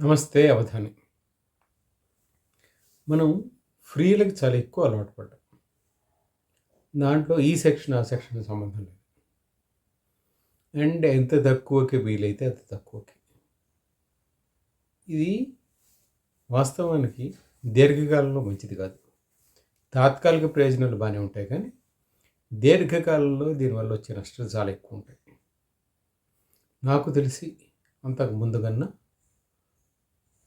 నమస్తే అవధాని. మనం ఫ్రీలకు చాలా ఎక్కువ అలవాటు పడ్డాం. దాంట్లో ఈ సెక్షన్ ఆ సెక్షన్ సంబంధం లేదు. అండ్ ఎంత తక్కువకి వీలైతే అంత తక్కువకి. ఇది వాస్తవానికి దీర్ఘకాలంలో మంచిది కాదు. తాత్కాలిక ప్రయోజనాలు బాగానే ఉంటాయి కానీ దీర్ఘకాలంలో దీనివల్ల వచ్చే నష్టాలు చాలా ఎక్కువ ఉంటాయి. నాకు తెలిసి అంతకు ముందు కన్నా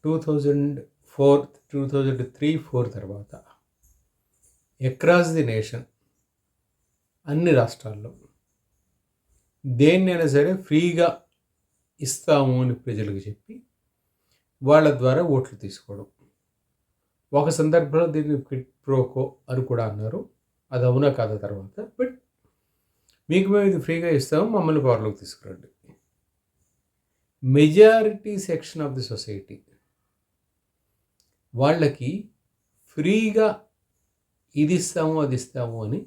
two thousand four two thousand three four తర్వాత అక్రాస్ ది నేషన్ అన్ని రాష్ట్రాల్లో దేన్నైనా సరే ఫ్రీగా ఇస్తాము అని ప్రజలకు చెప్పి వాళ్ళ ద్వారా ఓట్లు తీసుకోవడం. ఒక సందర్భంలో దీన్ని క్విట్ ప్రోకో అని కూడా అన్నారు. అది అవునా కాదా తర్వాత? బట్ మీకు మేము ఇది ఫ్రీగా ఇస్తాము మమ్మల్ని పవర్లోకి తీసుకురండి. Majority section of the society వాళ్ళకి ఫ్రీగా ఇది ఇస్తాము అది ఇస్తాము అని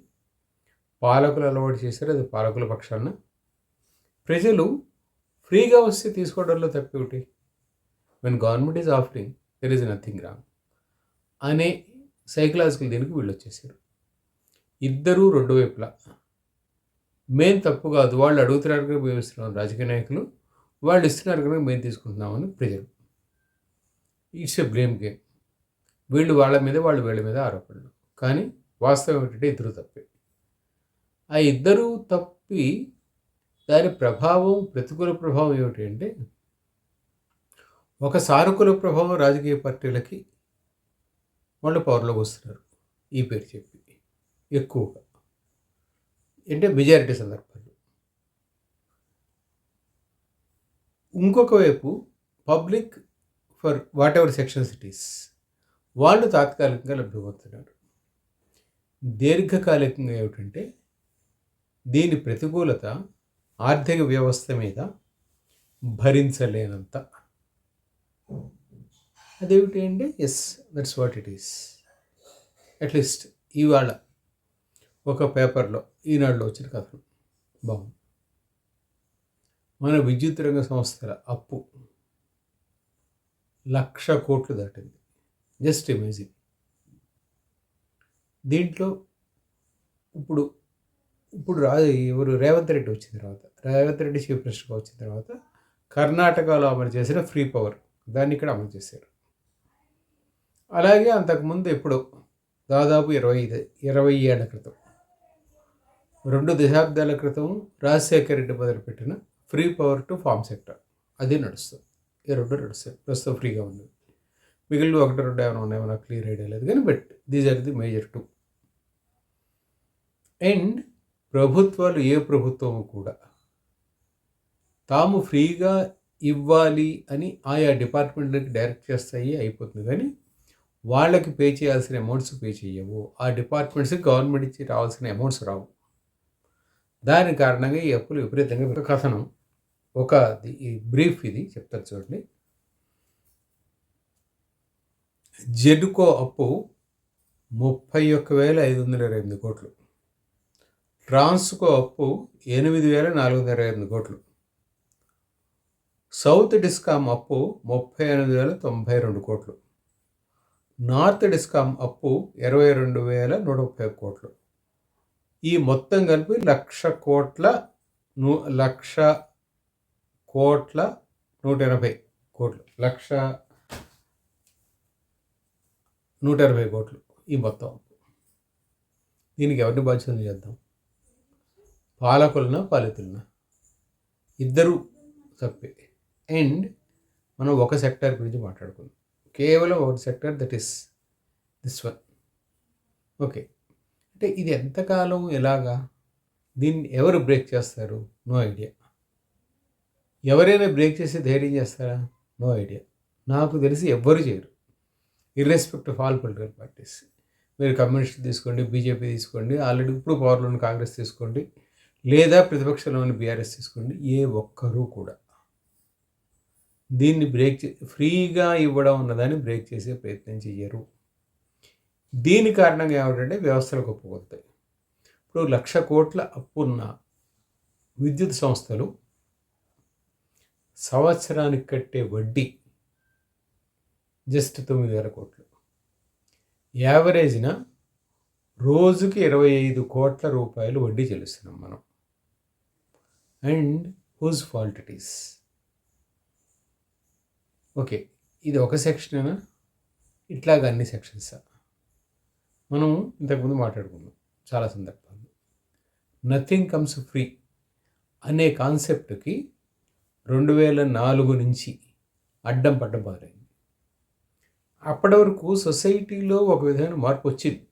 పాలకులు అలవాటు చేశారు. అది పాలకుల పక్షాన. ప్రజలు ఫ్రీగా వస్తే తీసుకోవడంలో తప్పేమిటి? When government is offering there is nothing wrong అనే సైకలాజికల్ దీనికి వీళ్ళు వచ్చేసారు ఇద్దరూ రెండు వైపులా. మేం తప్పు కాదు. వాళ్ళు అడుగుతున్నారు కనుక మేము ఇస్తున్నాం. రాజకీయ నాయకులు వాళ్ళు ఇస్తున్నారు కనుక మేము తీసుకుంటున్నామని ప్రజలు. ఇట్స్ ఎ బ్లేమ్ గేమ్ వీళ్ళు వాళ్ళ మీద వాళ్ళు వీళ్ళ మీద ఆరోపణలు. కానీ వాస్తవం ఏంటంటే ఇద్దరు తప్పే. ఆ ఇద్దరూ తప్పి దాని ప్రభావం ప్రతికూల ప్రభావం ఏమిటి అంటే ఒక సానుకూల ప్రభావం రాజకీయ పార్టీలకి వాళ్ళు పవర్లోకి వస్తున్నారు. ఈ పేరు చెప్పి. ఎక్కువగా. అంటే మెజారిటీ సందర్భాలు ఇంకొక వైపు public for whatever sections it is వాళ్ళు తాత్కాలికంగా లభ్యమవుతున్నారు దీర్ఘకాలికంగా ఏమిటంటే దీని ప్రతికూలత ఆర్థిక వ్యవస్థ మీద భరించలేనంత. అదేమిటి అంటే yes that's what it is at least ఇవాళ ఒక పేపర్లో ఈనాడులో వచ్చిన కథలు. బాగుంది. మన విద్యుత్ రంగ సంస్థల అప్పు లక్ష కోట్లు దాటింది. జస్ట్ ఇమేజిన్ దీంట్లో ఇప్పుడు ఇప్పుడు రా ఎవరు రేవంత్ రెడ్డి వచ్చిన తర్వాత రేవంత్ రెడ్డి చీఫ్ మినిస్టర్గా వచ్చిన తర్వాత కర్ణాటకలో అమలు చేసిన ఫ్రీ పవర్ దాన్ని ఇక్కడ అమలు చేశారు. అలాగే అంతకుముందు ఎప్పుడు దాదాపు ఇరవై ఐదు ఇరవై ఏళ్ళ క్రితం రెండు దశాబ్దాల క్రితం రాజశేఖర్ రెడ్డి మొదలుపెట్టిన free power to farm sector అది నడుస్తుంది. ఈ రెండు నడుస్తాయి ప్రస్తుతం ఫ్రీగా ఉంది. మిగిలిన ఒకటి రెండు ఏమైనా ఉన్నాయో నాకు క్లియర్ ఐడియా లేదు. కానీ but these are the major two. And ప్రభుత్వాలు ఏ ప్రభుత్వము కూడా తాము ఫ్రీగా ఇవ్వాలి అని ఆయా డిపార్ట్మెంట్లకి డైరెక్ట్ చేస్తాయి అయిపోతుంది. కానీ వాళ్ళకి పే చేయాల్సిన అమౌంట్స్ పే చేయవు ఆ డిపార్ట్మెంట్స్ గవర్నమెంట్ ఇచ్చి రావాల్సిన అమౌంట్స్ రావు. దాని కారణంగా ఈ అప్పులు విపరీతంగా ఒక కథనం. ఒక బ్రీఫ్ ఇది చెప్తారు చూడండి. జెడ్కో అప్పు ముప్పై ఒక్క వేల ఐదు వందల ఇరవై ఎనిమిది కోట్లు. ట్రాన్స్కో అప్పు ఎనిమిది వేల నాలుగు వందల ఇరవై ఎనిమిది కోట్లు. సౌత్ డిస్కామ్ అప్పు ముప్పై ఎనిమిది వేల తొంభై రెండు కోట్లు. నార్త్ డిస్కామ్ అప్పు ఇరవై రెండు వేల నూట ముప్పై కోట్లు. ఈ మొత్తం కలిపి లక్ష కోట్ల నూ లక్ష కోట్ల నూట ఎనభై కోట్లు. లక్ష నూట ఇరవై కోట్లు ఈ మొత్తం. దీనికి ఎవరిని బాధ్యత చేద్దాం? పాలకులన పాలితులన? ఇద్దరు తప్పే. అండ్ మనం ఒక సెక్టర్ గురించి మాట్లాడుకుందాం. కేవలం ఒక sector that is this one. Okay. అంటే ఇది ఎంతకాలం ఎలాగా? దీన్ని ఎవరు బ్రేక్ చేస్తారు? No idea. ఎవరైనా బ్రేక్ చేసి ధైర్యం చేస్తారా? No idea. నాకు తెలిసి ఎవ్వరు చేయరు. Irrespective of all political parties మీరు కమ్యూనిస్ట్ తీసుకోండి బీజేపీ తీసుకోండి ఆల్రెడీ ఇప్పుడు పవర్లోని కాంగ్రెస్ తీసుకోండి లేదా ప్రతిపక్షంలోని బీఆర్ఎస్ తీసుకోండి ఏ ఒక్కరూ కూడా. దీన్ని బ్రేక్ చే ఫ్రీగా ఇవ్వడం ఉన్నదాన్ని బ్రేక్ చేసే ప్రయత్నం చేయరు దీని కారణంగా ఏమిటంటే వ్యవస్థలు గొప్పకొస్తాయి ఇప్పుడు లక్ష కోట్ల అప్పున్న విద్యుత్ సంస్థలు సంవత్సరానికి కట్టే వడ్డీ జస్ట్ తొమ్మిది వేల కోట్లు. యావరేజ్న రోజుకి ఇరవై ఐదు కోట్ల రూపాయలు వడ్డీ చెల్లిస్తున్నాం మనం. And whose fault it is? Okay ఇది ఒక సెక్షనేనా? ఇట్లాగ అన్ని సెక్షన్స్. మనం ఇంతకుముందు మాట్లాడుకున్నాం చాలా సందర్భాలు నథింగ్ కమ్స్ ఫ్రీ అనే కాన్సెప్ట్కి రెండు వేల నాలుగు నుంచి అడ్డం పడ్డం మొదలైంది. అప్పటి వరకు సొసైటీలో ఒక విధమైన మార్పు వచ్చింది.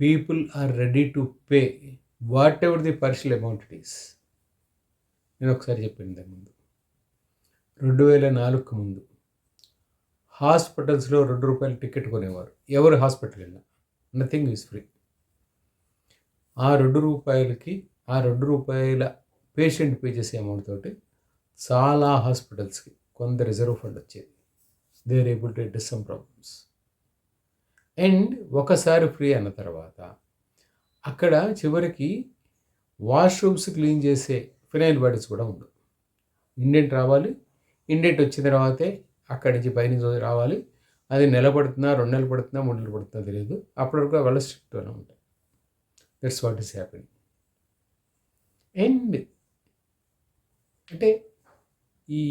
People are ready to pay whatever the partial amount it is నేను ఒకసారి చెప్పింది దాని ముందు. రెండు వేల నాలుగుకు ముందు హాస్పిటల్స్లో రెండు రూపాయలు టికెట్ కొనేవారు. ఎవరు హాస్పిటల్ వెళ్ళినా? నథింగ్ ఈజ్ ఫ్రీ ఆ రెండు రూపాయలకి ఆ రెండు రూపాయల పేషెంట్ పే చేసే అమౌంట్ తోటి చాలా హాస్పిటల్స్కి కొంత రిజర్వ్ ఫండ్ వచ్చేది. They are able to address some problems and ఒకసారి ఫ్రీ అన్న తర్వాత అక్కడ చివరికి వాష్రూమ్స్ క్లీన్ చేసే ఫినైల్ బాడీస్ కూడా ఉండవు. ఇండెంట్ రావాలి ఇండెంట్ వచ్చిన తర్వాతే అక్కడి నుంచి పైనుంచి రావాలి. అది నెల పడుతుందా రెండు నెలలు పడుతుందా మూడు నెలలు పడుతుందా తెలియదు. అప్పటి వరకు వాళ్ళ స్ట్రిక్ట్గానే ఉంటాయి. That's what is happening and అంటే ఈ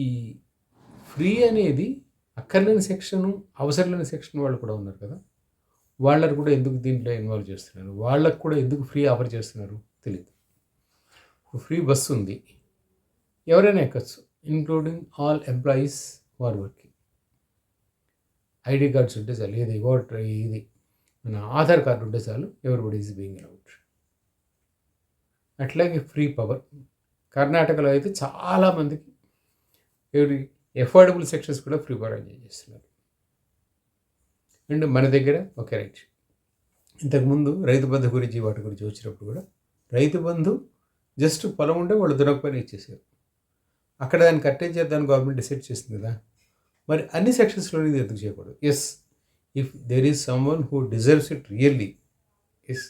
ఫ్రీ అనేది అక్కర్లేని సెక్షను అవసరలేని సెక్షన్ వాళ్ళు కూడా ఉన్నారు కదా. వాళ్ళని కూడా ఎందుకు దీంట్లో ఇన్వాల్వ్ చేస్తున్నారు? వాళ్ళకు కూడా ఎందుకు ఫ్రీ ఆఫర్ చేస్తున్నారు? తెలియదు ఫ్రీ బస్సు ఉంది. ఎవరైనా ఎక్కచ్చు. Including all employees who working ID cards ఉంటే చాలు. ఏది ఓటర్ ఇది. మన ఆధార్ కార్డు ఉంటే చాలు. ఎవరిబడి ఈజ్ బీయింగ్ అవుట్ అట్లాగే ఫ్రీ పవర్. కర్ణాటకలో అయితే చాలామందికి ఎవరి ఎఫోర్డబుల్ సెక్షన్స్ కూడా ఫ్రీ ప్రొవైడ్ ఎంజాయ్ చేస్తున్నారు? అండ్ మన దగ్గర ఓకే రైట్. ఇంతకుముందు రైతు బంధు గురించి వాటి గురించి వచ్చినప్పుడు కూడా రైతు బంధు జస్ట్ పొలం ఉంటే వాళ్ళు దునకపోయినా ఇచ్చేసారు అక్కడ దాన్ని కట్టేజ్ చేద్దాన్ని గవర్నమెంట్ డిసైడ్ చేసింది కదా. మరి అన్ని సెక్షన్స్లో ఇది ఎందుకు చేయకూడదు? Yes if there is someone who deserves it really yes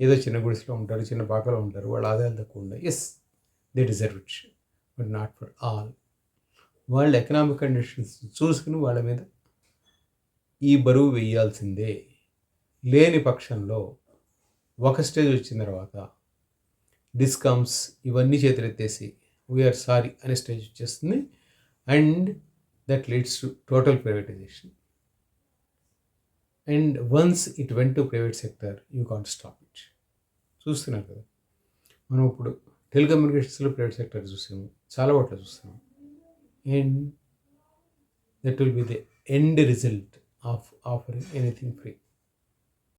ఏదో చిన్న గుడిసెలో ఉంటారు చిన్న పాకలో ఉంటారు వాళ్ళ ఆదాయాలు తక్కువ ఉన్నాయి yes they deserve it but not for all వాళ్ళ ఎకనామిక్ కండిషన్స్ చూసుకుని వాళ్ళ మీద ఈ బరువు వేయాల్సిందే. లేని పక్షంలో ఒక స్టేజ్ వచ్చిన తర్వాత డిస్కమ్స్ ఇవన్నీ చేతులెత్తేసి వీఆర్ సారీ అనే స్టేజ్ వచ్చేస్తుంది. And that leads to total privatization and once it went to private sector you can't stop it చూస్తున్నారు కదా. మనం ఇప్పుడు టెలికమ్యూనికేషన్స్లో ప్రైవేట్ సెక్టర్ చూసాము. చాలా వాటిలో చూస్తున్నాం. And that will be the end result of offering anything free.